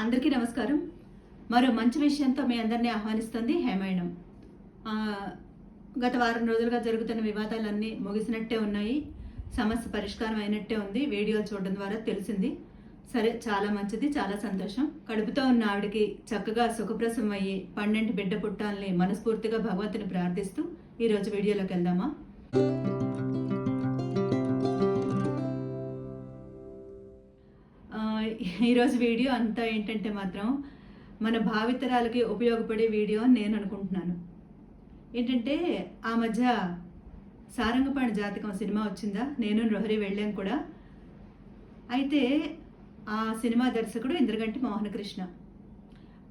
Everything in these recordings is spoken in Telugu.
అందరికీ నమస్కారం. మరో మంచి విషయంతో మీ అందరినీ ఆహ్వానిస్తుంది హేమాయణం. గత వారం రోజులుగా జరుగుతున్న వివాదాలన్నీ ముగిసినట్టే ఉన్నాయి. సమస్య పరిష్కారం అయినట్టే ఉంది. వీడియోలు చూడడం ద్వారా తెలిసింది. సరే చాలా మంచిది చాలా సంతోషం. కడుపుతో ఉన్న ఆవిడకి చక్కగా సుఖప్రసం అయ్యి పన్నెండు బిడ్డ పుట్టాలని మనస్ఫూర్తిగా భగవంతుని ప్రార్థిస్తూ ఈరోజు వీడియోలోకి వెళ్దామా? ఈరోజు వీడియో అంతా ఏంటంటే మాత్రం మన భావితరాలకి ఉపయోగపడే వీడియో అని నేను అనుకుంటున్నాను. ఏంటంటే ఆ మధ్య సారంగపాణి జాతకం సినిమా వచ్చిందా? నేను రోహరి వెళ్ళాను కూడా. అయితే ఆ సినిమా దర్శకుడు ఇంద్రగంటి మోహనకృష్ణ.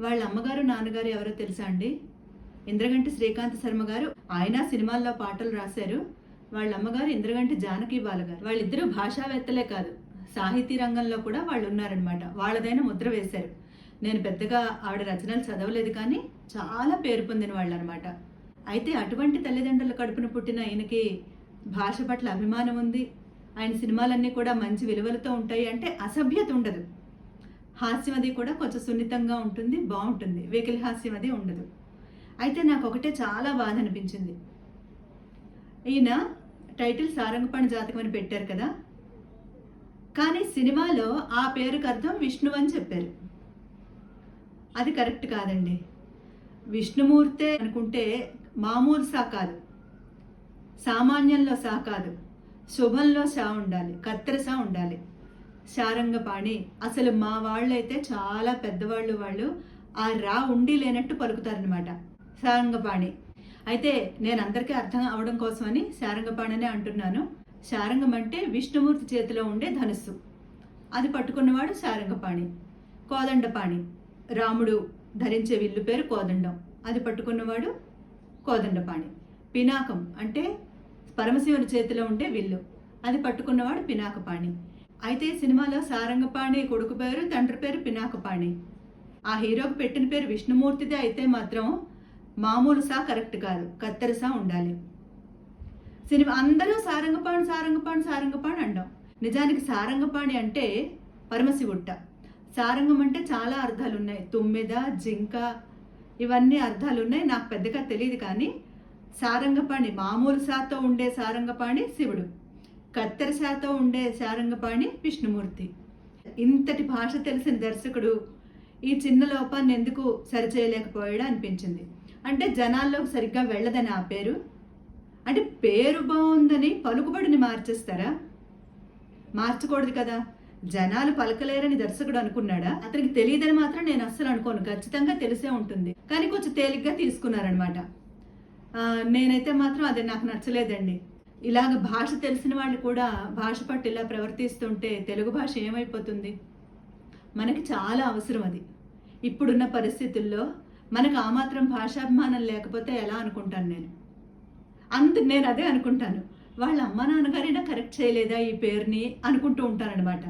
వాళ్ళ అమ్మగారు నాన్నగారు ఎవరో తెలుసా అండి? ఇంద్రగంటి శ్రీకాంత్ శర్మ గారు. ఆయన సినిమాల్లో పాటలు రాశారు. వాళ్ళ అమ్మగారు ఇంద్రగంటి జానకి బాలగారు. వాళ్ళిద్దరూ భాషావేత్తలే కాదు. సాహితీ రంగంలో కూడా వాళ్ళు ఉన్నారనమాట వాళ్ళదైన ముద్ర వేశారు. నేను పెద్దగా ఆవిడ రచనలు చదవలేదు కానీ చాలా పేరు పొందిన వాళ్ళు అనమాట అయితే అటువంటి తల్లిదండ్రుల కడుపున పుట్టిన ఈయనకి భాష పట్ల అభిమానం ఉంది. ఆయన సినిమాలన్నీ కూడా మంచి విలువలతో ఉంటాయి అంటే అసభ్యత ఉండదు. హాస్యం అది కూడా కొంచెం సున్నితంగా ఉంటుంది బాగుంటుంది. వెకిల్ హాస్యం అది ఉండదు. అయితే నాకు ఒకటే చాలా బాధ అనిపించింది. ఈయన టైటిల్ సారంగపాణి జాతకం అని పెట్టారు కదా కానీ సినిమాలో ఆ పేరుకు అర్థం విష్ణు అని చెప్పారు. అది కరెక్ట్ కాదండి. విష్ణుమూర్తే అనుకుంటే మామూలు సా కాదు సామాన్యంలో సా కాదు శుభంలో సా ఉండాలి. కత్తిరసా ఉండాలి. శారంగపాణి అసలు మా వాళ్ళైతే చాలా పెద్దవాళ్ళు వాళ్ళు ఆ రా ఉండి లేనట్టు పలుకుతారనమాట శారంగపాణి. అయితే నేను అందరికీ అర్థం అవడం కోసమని శారంగపాణినే అంటున్నాను. శారంగం అంటే విష్ణుమూర్తి చేతిలో ఉండే ధనుస్సు. అది పట్టుకున్నవాడు శారంగపాణి కోదండపాణి. రాముడు ధరించే విల్లు పేరు కోదండం. అది పట్టుకున్నవాడు కోదండపాణి. పినాకం అంటే పరమశివుని చేతిలో ఉండే విల్లు. అది పట్టుకున్నవాడు పినాకపాణి. అయితే సినిమాలో సారంగపాణి కొడుకు పేరు తండ్రి పేరు పినాకపాణి. ఆ హీరోకి పెట్టిన పేరు విష్ణుమూర్తిదే అయితే మాత్రం మామూలు సా కరెక్ట్ కాదు. కత్తెరసా ఉండాలి. సినిమా అందరూ సారంగపాణి సారంగపాణి సారంగపాణి అంటాం. నిజానికి సారంగపాణి అంటే పరమశివుట్ట సారంగం అంటే చాలా అర్థాలు ఉన్నాయి తుమ్మెద జింక ఇవన్నీ అర్థాలు ఉన్నాయి నాకు పెద్దగా తెలియదు కానీ సారంగపాణి మామూలు సాతో ఉండే సారంగపాణి శివుడు. కత్తెర శాతం ఉండే సారంగపాణి విష్ణుమూర్తి. ఇంతటి భాష తెలిసిన దర్శకుడు ఈ చిన్న లోపాన్ని ఎందుకు సరిచేయలేకపోయాడు అనిపించింది. అంటే జనాల్లోకి సరిగ్గా వెళ్ళదని ఆ పేరు. అంటే పేరు బాగుందని పలుకుబడిని మార్చేస్తారా? మార్చకూడదు కదా. జనాలు పలకలేరని దర్శకుడు అనుకున్నాడా? అతనికి తెలియదని మాత్రం నేను అస్సలు అనుకోను. ఖచ్చితంగా తెలిసే ఉంటుంది. కానీ కొంచెం తేలిగ్గా తీసుకున్నారనమాట నేనైతే మాత్రం అది నాకు నచ్చలేదండి. ఇలాగ భాష తెలిసిన వాళ్ళు కూడా భాష పట్టు ఇలా ప్రవర్తిస్తుంటే తెలుగు భాష ఏమైపోతుంది? మనకి చాలా అవసరం అది. ఇప్పుడున్న పరిస్థితుల్లో మనకు ఆ మాత్రం భాషాభిమానం లేకపోతే ఎలా అనుకుంటాను నేను? అందు నేను అదే అనుకుంటాను. వాళ్ళ అమ్మ నాన్నగారైనా కరెక్ట్ చేయలేదా ఈ పేరుని అనుకుంటూ ఉంటానన్నమాట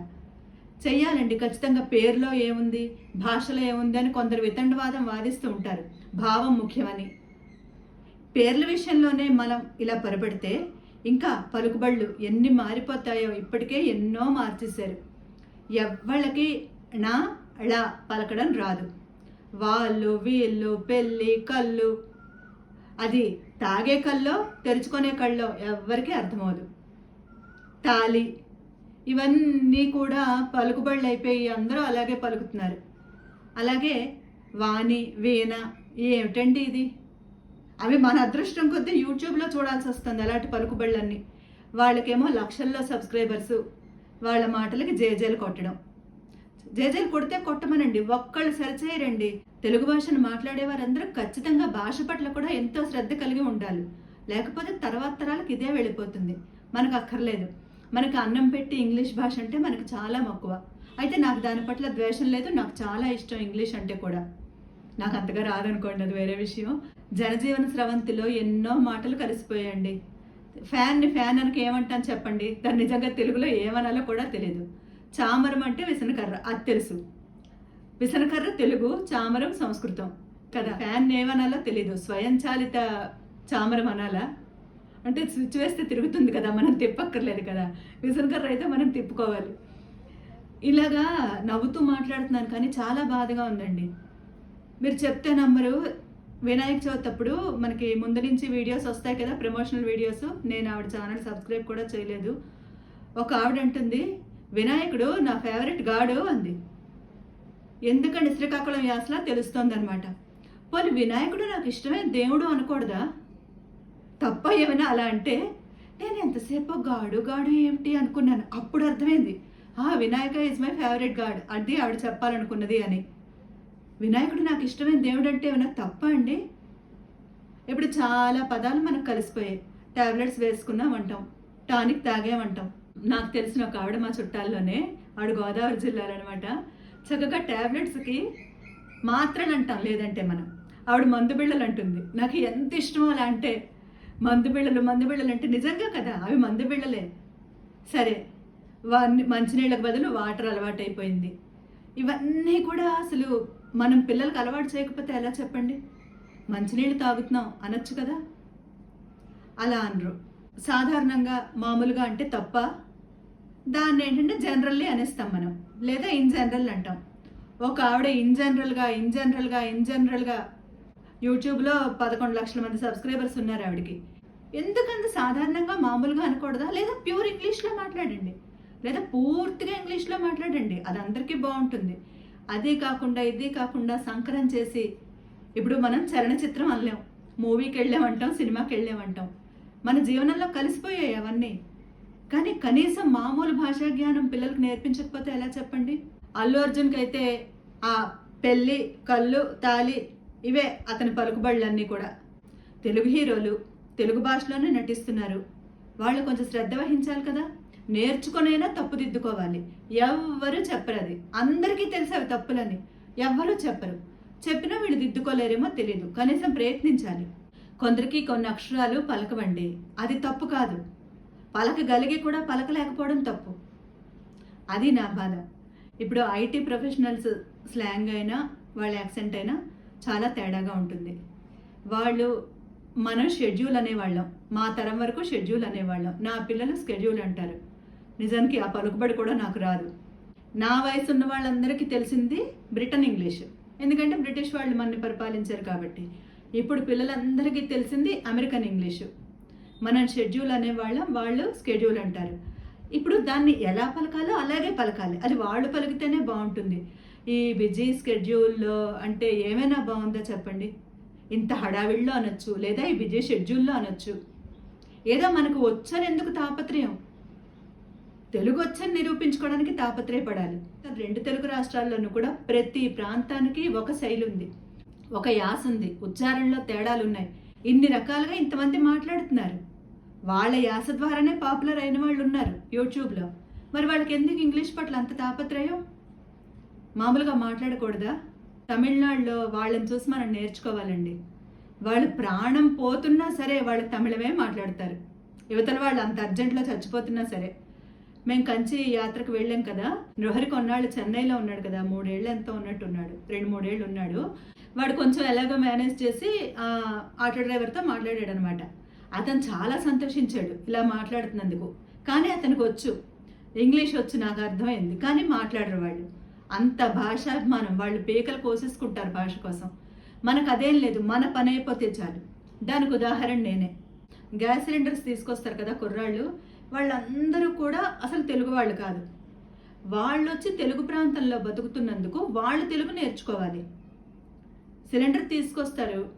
చెయ్యాలండి ఖచ్చితంగా పేరులో ఏముంది భాషలో ఏముంది అని కొందరు వితండవాదం వాదిస్తూ ఉంటారు. భావం ముఖ్యమని. పేర్ల విషయంలోనే మనం ఇలా పొరపడితే ఇంకా పలుకుబళ్ళు ఎన్ని మారిపోతాయో ఇప్పటికే ఎన్నో మార్చేశారు. ఎవ్వళ్ళకి నా ళ పలకడం రాదు. వాళ్ళు వీళ్ళు పెళ్ళి కళ్ళు అది తాగే కళ్ళో తెరుచుకునే కళ్ళో ఎవ్వరికీ అర్థమవదు. తాలి ఇవన్నీ కూడా పలుకుబళ్ళు అయిపోయి అందరూ అలాగే పలుకుతున్నారు. అలాగే వాణి వీణ ఏమిటండి ఇది? అవి మన అదృష్టం కొద్దీ యూట్యూబ్లో చూడాల్సి వస్తుంది అలాంటి పలుకుబళ్ళన్నీ. వాళ్ళకేమో లక్షల్లో సబ్స్క్రైబర్స్ వాళ్ళ మాటలకి జేజేలు కొట్టడం. జేజేలు కొడితే కొట్టమనండి. ఒక్కళ్ళు సరిచేయరండి. తెలుగు భాషను మాట్లాడే వారందరూ ఖచ్చితంగా భాష పట్ల కూడా ఎంతో శ్రద్ధ కలిగి ఉండాలి. లేకపోతే తర్వాత తరాలకు ఇదే వెళ్ళిపోతుంది. మనకు అక్కర్లేదు. మనకు అన్నం పెట్టి ఇంగ్లీష్ భాష అంటే మనకు చాలా మక్కువ. అయితే నాకు దాని పట్ల ద్వేషం లేదు. నాకు చాలా ఇష్టం ఇంగ్లీష్ అంటే కూడా. నాకు అంతగా రాదనుకోండి అది వేరే విషయం. జనజీవన స్రవంతిలో ఎన్నో మాటలు కలిసిపోయాయండి. ఫ్యాన్ని ఫ్యాన్ అనక ఏమంటాను చెప్పండి? దాన్ని నిజంగా తెలుగులో ఏమనాలో కూడా తెలియదు చామరం అంటే విసనకర్ర అది తెలుసు. విసనకర్ర తెలుగు చామరం సంస్కృతం. కదా? ఫ్యాన్ ఏమనాలో తెలీదు. స్వయంచాలిత చామరం అనాలా? అంటే స్విచ్ వేస్తే తిరుగుతుంది కదా మనం తిప్పక్కర్లేదు కదా. విసనకర్ర అయితే మనం తిప్పుకోవాలి. ఇలాగా నవ్వుతూ మాట్లాడుతున్నాను కానీ చాలా బాధగా ఉందండి. మీరు చెప్తే నంబరు వినాయక చవితి అప్పుడు మనకి ముందు నుంచి వీడియోస్ వస్తాయి కదా ప్రమోషనల్ వీడియోస్. నేను ఆవిడ ఛానల్ సబ్స్క్రైబ్ కూడా చేయలేదు. ఒక ఆవిడ అంటుంది వినాయకుడు నా ఫేవరెట్ గాడు అంది. ఎందుకంటే శ్రీకాకుళం యాసలా తెలుస్తోందనమాట పోనీ వినాయకుడు నాకు ఇష్టమైన దేవుడు అనకూడదా? తప్ప ఏమైనా అలా అంటే నేను ఎంతసేపు గాడు గాడు ఏమిటి అనుకున్నాను. అప్పుడు అర్థమైంది. ఆ Vinayaka is my favourite god. అది ఆవిడ చెప్పాలనుకున్నది అని. వినాయకుడు నాకు ఇష్టమైన దేవుడు అంటే ఏమైనా తప్ప అండి? ఇప్పుడు చాలా పదాలు మనకు కలిసిపోయాయి. టాబ్లెట్స్ వేసుకున్నామంటాం టానిక్ తాగామంటాం. నాకు తెలిసిన ఒక ఆవిడ మా చుట్టాల్లోనే. ఆవిడ గోదావరి జిల్లాలో అనమాట చక్కగా టాబ్లెట్స్కి మాత్రలు అంటాం లేదంటే మనం. ఆవిడ మందు బిళ్ళలు అంటుంది. నాకు ఎంత ఇష్టమో అలా అంటే మందు బిళ్ళలు మందు బిళ్ళలు అంటే నిజంగా కదా అవి మందు బిళ్ళలే. సరే వాన్ని మంచినీళ్ళకి బదులు వాటర్ అలవాటు అయిపోయింది ఇవన్నీ కూడా అసలు మనం పిల్లలకు అలవాటు చేయకపోతే ఎలా చెప్పండి? మంచినీళ్ళు తాగుతున్నాం అనొచ్చు కదా? అలా అనరు. సాధారణంగా మామూలుగా అంటే తప్ప దాన్ని ఏంటంటే జనరల్లీ అనేస్తాం మనం. లేదా ఇన్ జనరల్ అంటాం. ఒక ఆవిడ ఇన్ జనరల్గా ఇన్ జనరల్గా ఇన్ జనరల్గా యూట్యూబ్లో పదకొండు లక్షల మంది సబ్స్క్రైబర్స్ ఉన్నారు ఆవిడకి. ఎందుకంత సాధారణంగా మామూలుగా అనకూడదా? లేదా ప్యూర్ ఇంగ్లీష్లో మాట్లాడండి. లేదా పూర్తిగా ఇంగ్లీష్లో మాట్లాడండి. అది అందరికీ బాగుంటుంది. అదే కాకుండా ఇది కాకుండా సంకరం చేసి ఇప్పుడు మనం చలనచిత్రం అనలేం. మూవీకి వెళ్ళామంటాం సినిమాకి వెళ్ళామంటాం మన జీవనంలో కలిసిపోయాయి అవన్నీ. కానీ కనీసం మామూలు భాషా జ్ఞానం పిల్లలకు నేర్పించకపోతే ఎలా చెప్పండి? అల్లు అర్జున్కి అయితే ఆ పెళ్ళి కళ్ళు తాలి ఇవే అతని పలుకుబడులన్నీ కూడా. తెలుగు హీరోలు తెలుగు భాషలోనే నటిస్తున్నారు. వాళ్ళు కొంచెం శ్రద్ధ వహించాలి కదా? నేర్చుకునైనా తప్పుదిద్దుకోవాలి ఎవ్వరూ చెప్పరు అది. అందరికీ తెలుసు అవి తప్పులని. ఎవ్వరూ చెప్పరు. చెప్పినా వీళ్ళు దిద్దుకోలేరేమో తెలియదు కనీసం ప్రయత్నించాలి. కొందరికి కొన్ని అక్షరాలు పలకవండి. అది తప్పు కాదు. పలకగలిగి కూడా పలకలేకపోవడం తప్పు. అది నా బాధ. ఇప్పుడు ఐటీ ప్రొఫెషనల్స్ స్లాంగ్ అయినా వాళ్ళ యాక్సెంట్ అయినా చాలా తేడాగా ఉంటుంది. వాళ్ళు మనం షెడ్యూల్ అనేవాళ్ళం. మా తరం వరకు షెడ్యూల్ అనేవాళ్ళం. నా పిల్లలు స్కెడ్యూల్ అంటారు. నిజానికి ఆ పలుకుబడి కూడా నాకు రాదు. నా వయసు ఉన్న వాళ్ళందరికీ తెలిసింది బ్రిటన్ ఇంగ్లీష్. ఎందుకంటే బ్రిటిష్ వాళ్ళు మనని పరిపాలించారు కాబట్టి. ఇప్పుడు పిల్లలందరికీ తెలిసింది అమెరికన్ ఇంగ్లీషు. మనం షెడ్యూల్ అనేవాళ్ళం వాళ్ళు స్కెడ్యూల్ అంటారు. ఇప్పుడు దాన్ని ఎలా పలకాలో అలాగే పలకాలి. అది వాళ్ళు పలికితేనే బాగుంటుంది. ఈ బిజీ స్కెడ్యూల్లో అంటే ఏమైనా బాగుందో చెప్పండి? ఇంత హడావిడిలో అనొచ్చు లేదా ఈ బిజీ షెడ్యూల్లో అనొచ్చు. ఏదో మనకు వచ్చని ఎందుకు తాపత్రయం? తెలుగు వచ్చని నిరూపించుకోవడానికి తాపత్రయపడాలి. రెండు తెలుగు రాష్ట్రాల్లోనూ కూడా ప్రతి ప్రాంతానికి ఒక శైలి ఉంది. ఒక యాస ఉంది. ఉచ్చారణలో తేడాలు ఉన్నాయి ఇన్ని రకాలుగా ఇంతమంది మాట్లాడుతున్నారు. వాళ్ళ యాస ద్వారానే పాపులర్ అయిన వాళ్ళు ఉన్నారు యూట్యూబ్లో. మరి వాళ్ళకి ఎందుకు ఇంగ్లీష్ పట్ల అంత తాపత్రయం? మామూలుగా మాట్లాడకూడదా? తమిళనాడులో వాళ్ళని చూసి మనం నేర్చుకోవాలండి. వాళ్ళు ప్రాణం పోతున్నా సరే వాళ్ళు తమిళమే మాట్లాడతారు. యువతల వాళ్ళు అంత అర్జెంట్లో చచ్చిపోతున్నా సరే. మేము కంచి యాత్రకు వెళ్ళాం కదా. నృహరి కొన్నాళ్ళు చెన్నైలో ఉన్నాడు కదా. మూడేళ్ళు ఎంతో ఉన్నట్టు ఉన్నాడు. రెండు మూడేళ్ళు ఉన్నాడు. వాడు కొంచెం ఎలాగో మేనేజ్ చేసి ఆటో డ్రైవర్తో మాట్లాడాడు అనమాట అతను చాలా సంతోషించాడు ఇలా మాట్లాడుతున్నందుకు. కానీ అతనికి వచ్చు. ఇంగ్లీష్ వచ్చు నాకు అర్థమైంది. కానీ మాట్లాడరు వాళ్ళు. అంత భాషాభిమానం. వాళ్ళు పీకలు కోసేసుకుంటారు భాష కోసం. మనకు అదేం లేదు. మన పని అయిపోతే చాలు. దానికి ఉదాహరణ నేనే. గ్యాస్ సిలిండర్స్ తీసుకొస్తారు కదా కుర్రాళ్ళు. వాళ్ళందరూ కూడా అసలు తెలుగు వాళ్ళు కాదు. వాళ్ళు వచ్చి తెలుగు ప్రాంతంలో బతుకుతున్నందుకు వాళ్ళు తెలుగు నేర్చుకోవాలి. సిలిండర్ తీసుకొస్తారు.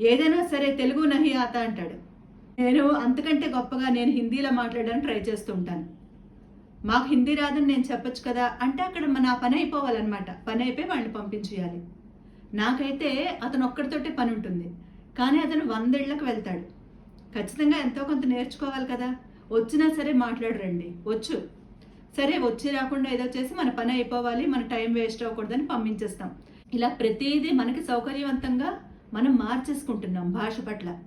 ఏదైనా సరే తెలుగు నహి ఆత అంటాడు. నేను అంతకంటే గొప్పగా నేను హిందీలో మాట్లాడడానికి ట్రై చేస్తూ ఉంటాను. మాకు హిందీ రాదని నేను చెప్పొచ్చు కదా అంటే అక్కడ నా పని అయిపోవాలన్నమాట. పని అయిపోయి వాళ్ళని పంపించేయాలి. నాకైతే అతను ఒక్కడితోటే పని ఉంటుంది. కానీ అతను వందేళ్ళకు వెళ్తాడు. ఖచ్చితంగా ఎంతో కొంత నేర్చుకోవాలి కదా. వచ్చినా సరే మాట్లాడరండి. వచ్చు. సరే వచ్చి రాకుండా ఏదో చేసి మన పని అయిపోవాలి మన టైం వేస్ట్ అవ్వకూడదని పంపించేస్తాం. ఇలా ప్రతిదీ మనకి సౌకర్యవంతంగా మనం మార్చేసుకుంటున్నాం భాష పట్ల.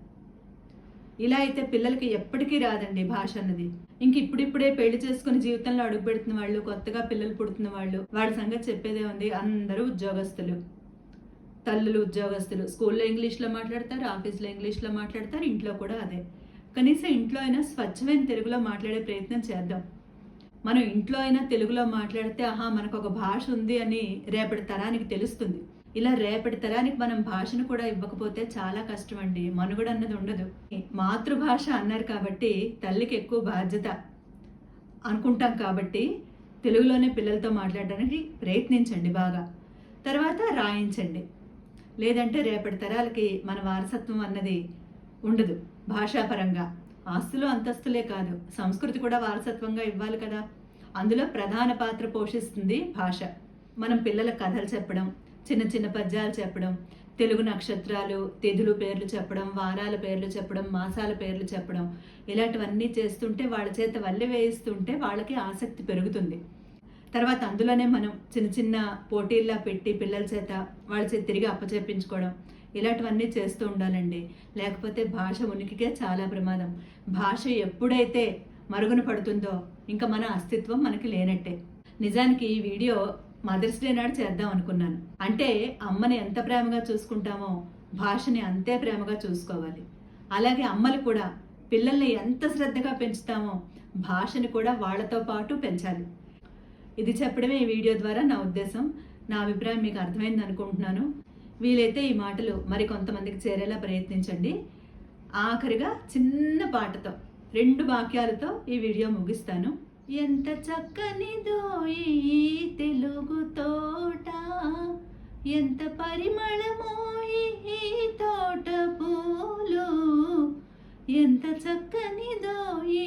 ఇలా అయితే పిల్లలకి ఎప్పటికీ రాదండి భాష అన్నది. ఇంక ఇప్పుడిప్పుడే పెళ్ళి చేసుకుని జీవితంలో అడుగు పెడుతున్న వాళ్ళు కొత్తగా పిల్లలు పుడుతున్న వాళ్ళు వాళ్ళ సంగతి చెప్పేదే ఉంది అందరూ ఉద్యోగస్తులు. తల్లులు ఉద్యోగస్తులు. స్కూల్లో ఇంగ్లీష్లో మాట్లాడతారు ఆఫీస్లో ఇంగ్లీష్లో మాట్లాడతారు ఇంట్లో కూడా అదే. కనీసం ఇంట్లో అయినా స్వచ్ఛమైన తెలుగులో మాట్లాడే ప్రయత్నం చేద్దాం. మనం ఇంట్లో అయినా తెలుగులో మాట్లాడితే ఆహా మనకు ఒక భాష ఉంది అని రేపటి తరానికి తెలుస్తుంది. ఇలా రేపటి తరానికి మనం భాషను కూడా ఇవ్వకపోతే చాలా కష్టం అండి మనుగడ అన్నది ఉండదు. మాతృభాష అన్నారు కాబట్టి తల్లికి ఎక్కువ బాధ్యత అనుకుంటాం కాబట్టి తెలుగులోనే పిల్లలతో మాట్లాడడానికి ప్రయత్నించండి బాగా. తర్వాత రాయించండి. లేదంటే రేపటి తరాలకి మన వారసత్వం అన్నది ఉండదు. భాషాపరంగా. ఆస్తులు అంతస్తులే కాదు సంస్కృతి కూడా వారసత్వంగా ఇవ్వాలి కదా. అందులో ప్రధాన పాత్ర పోషిస్తుంది భాష. మనం పిల్లల కథలు చెప్పడం చిన్న చిన్న పద్యాలు చెప్పడం తెలుగు నక్షత్రాలు తిథులు పేర్లు చెప్పడం వారాల పేర్లు చెప్పడం మాసాల పేర్లు చెప్పడం ఇలాంటివన్నీ చేస్తుంటే వాళ్ళ చేత వల్లి వేయిస్తుంటే వాళ్ళకి ఆసక్తి పెరుగుతుంది. తర్వాత అందులోనే మనం చిన్న చిన్న పోటీల్లా పెట్టి పిల్లల చేత వాళ్ళ చేత తిరిగి అప్పచెప్పించుకోవడం ఇలాంటివన్నీ చేస్తూ ఉండాలండి. లేకపోతే భాష ఉనికికే చాలా ప్రమాదం. భాష ఎప్పుడైతే మరుగున పడుతుందో ఇంకా మన అస్తిత్వం మనకి లేనట్టే. నిజానికి ఈ వీడియో మదర్స్ డే నాడు చేద్దాం అనుకున్నాను. అంటే అమ్మని ఎంత ప్రేమగా చూసుకుంటామో భాషని అంతే ప్రేమగా చూసుకోవాలి. అలాగే అమ్మలు కూడా పిల్లల్ని ఎంత శ్రద్ధగా పెంచుతామో భాషని కూడా వాళ్ళతో పాటు పెంచాలి. ఇది చెప్పడమే ఈ వీడియో ద్వారా నా ఉద్దేశం. నా అభిప్రాయం మీకు అర్థమైంది అనుకుంటున్నాను. వీలైతే ఈ మాటలు మరి కొంతమందికి చేరేలా ప్రయత్నించండి. ఆఖరిగా చిన్న పాటతో రెండు వాక్యాలతో ఈ వీడియో ముగిస్తాను. ఎంత చక్కనిదో ఈ తెలుగు తోట ఎంత పరిమళమో ఈ తోట పూలు ఎంత చక్కనిదో ఈ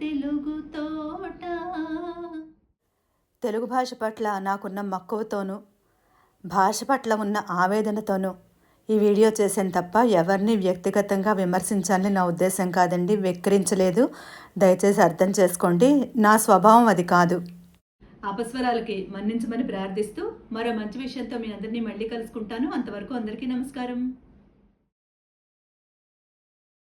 తెలుగు తోట. తెలుగు భాష పట్ల నాకున్న మక్కువతోనూ భాష పట్ల ఉన్న ఆవేదనతోనూ ఈ వీడియో చేశాను తప్ప ఎవరిని వ్యక్తిగతంగా విమర్శించాలని నా ఉద్దేశం కాదండి. వెక్కిరించలేదు. దయచేసి అర్థం చేసుకోండి. నా స్వభావం అది కాదు. అపస్వరాలకి మన్నించమని ప్రార్థిస్తూ మరో మంచి విషయంతో మీ అందరినీ మళ్ళీ కలుసుకుంటాను. అంతవరకు అందరికీ నమస్కారం.